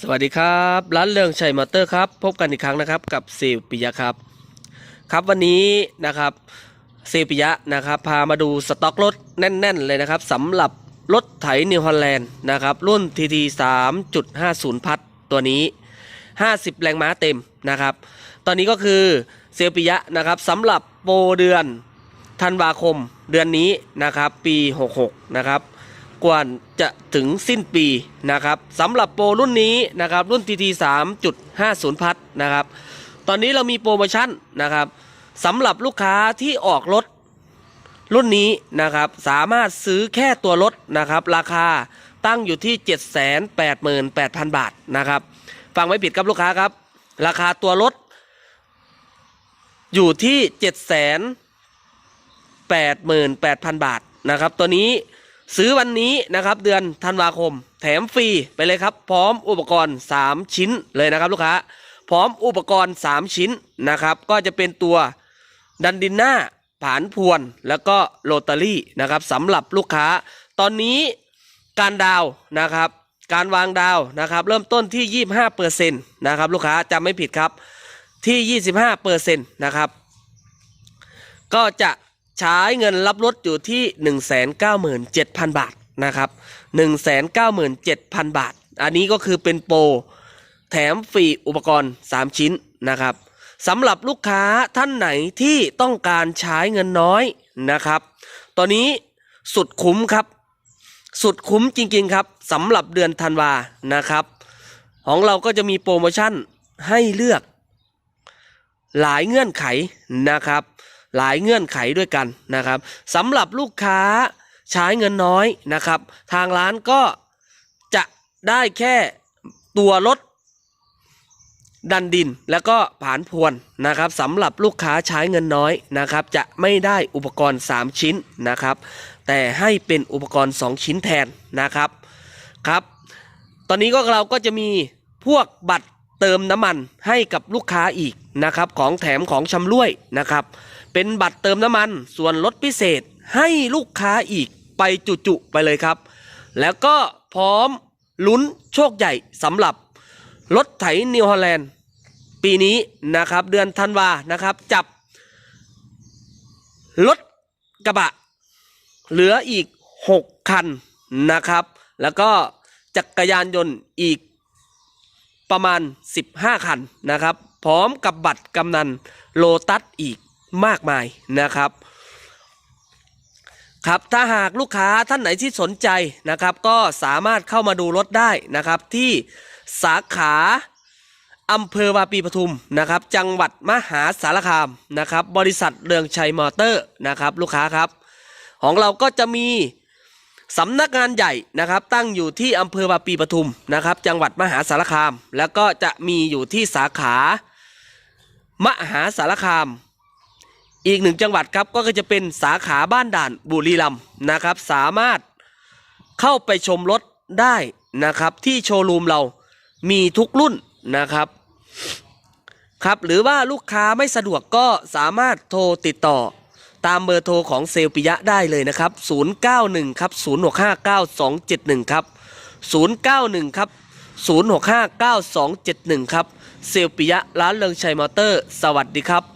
สวัสดีครับร้านเรืองชัยมอเตอร์ครับพบกันอีกครั้งนะครับกับเซลปิยะครับครับวันนี้นะครับเซลปิยะนะครับพามาดูสต็อกรถแน่น ๆ เลยนะครับสำหรับรถไถนิวฮอลแลนด์นะครับรุ่น TT 3.50พัดตัวนี้ 50 แรงม้าเต็มนะครับตอนนี้ก็คือเซลปิยะนะครับสำหรับโปรเดือนธันวาคมเดือนนี้นะครับปี 66นะครับ กว่าจะถึงสิ้นปีนะครับสำหรับโปรรุ่นนี้นะครับรุ่น TT 3.50 พัดนะครับตอนนี้เรามีโปรโมชั่นนะครับสำหรับลูกค้าที่ออกรถรุ่นนี้นะครับสามารถซื้อแค่ตัวรถนะครับราคาตั้งอยู่ที่ 788,000 บาทนะครับฟังไม่ผิดครับลูกค้าครับ ราคาตัวรถอยู่ที่ 788,000 บาทนะครับตัวนี้ ซื้อวันนี้นะครับเดือนธันวาคม แถมฟรีไปเลยครับ พร้อมอุปกรณ์ 3 ชิ้นเลยนะครับลูกค้า พร้อมอุปกรณ์ 3 ชิ้นนะครับ ก็จะเป็นตัวดันดินหน้าผานพวน แล้วก็โรตารี่นะครับสำหรับลูกค้า ตอนนี้การดาวนะครับ การวางดาวน์นะครับ เริ่มต้นที่ 25%นะครับลูกค้าจำไม่ผิดครับที่ 25%นะครับก็จะ ใช้เงินรับรถอยู่ที่ 197,000 บาทนะครับ 197,000 บาท อันนี้ก็คือเป็นโปรแถมฟรีอุปกรณ์ 3 ชิ้นนะครับสำหรับลูกค้าท่านไหนที่ต้องการใช้เงินน้อยนะครับ ตอนนี้สุดคุ้มครับ สุดคุ้มจริงๆครับสำหรับเดือนธันวานะครับ ของเราก็จะมีโปรโมชั่นให้เลือก หลายเงื่อนไขนะครับ หลายเงื่อนไขด้วยกันนะครับสำหรับลูกค้าใช้เงินน้อยนะครับ ทางร้านก็จะได้แค่ตัวรถดันดินแล้วก็ผานพวนนะครับสำหรับลูกค้าใช้เงินน้อยนะครับ จะไม่ได้อุปกรณ์ 3 ชิ้นนะครับ แต่ให้เป็นอุปกรณ์ 2 ชิ้นแทนนะครับครับ ตอนนี้ก็เราก็จะมีพวกบัตรเติมน้ำมันให้กับลูกค้าอีก นะครับของแถมของชำร่วยนะครับเป็นบัตรเติมน้ำมันส่วนลดพิเศษให้ลูกค้าอีกไปจุๆไปเลยครับ แล้วก็พร้อมลุ้นโชคใหญ่สำหรับรถไถนิวฮอลแลนด์ปีนี้นะครับเดือนธันวานะครับจับรถกระบะ เหลืออีก 6 คันนะครับ แล้วก็จักรยานยนต์อีกประมาณ 15 คันนะครับ พร้อมกับบัตรกำนันโลตัสอีกมากมายนะครับ ครับถ้าหากลูกค้าท่านไหนที่สนใจนะครับ ก็สามารถเข้ามาดูรถได้นะครับ ที่สาขาอำเภอวาปีปทุมนะครับ จังหวัดมหาสารคามนะครับ บริษัทเรืองชัยมอเตอร์นะครับ ลูกค้าครับ ของเราก็จะมีสำนักงานใหญ่นะครับ ตั้งอยู่ที่อำเภอวาปีปทุมนะครับ จังหวัดมหาสารคาม แล้วก็จะมีอยู่ที่สาขา มหาสารคาม อีกหนึ่งจังหวัดครับก็จะเป็นสาขาบ้านด่านบุรีรัมย์นะครับ สามารถเข้าไปชมรถได้นะครับ ที่โชว์รูมเรามีทุกรุ่นนะครับครับหรือว่าลูกค้าไม่สะดวกก็สามารถโทรติดต่อตามเบอร์โทรของเซลปิยะได้เลยนะครับ 091 ครับ 0659271 ครับ 091 ครับ 0659271 ครับ เซลปิยะร้านเลิงชัยมอเตอร์ สวัสดีครับ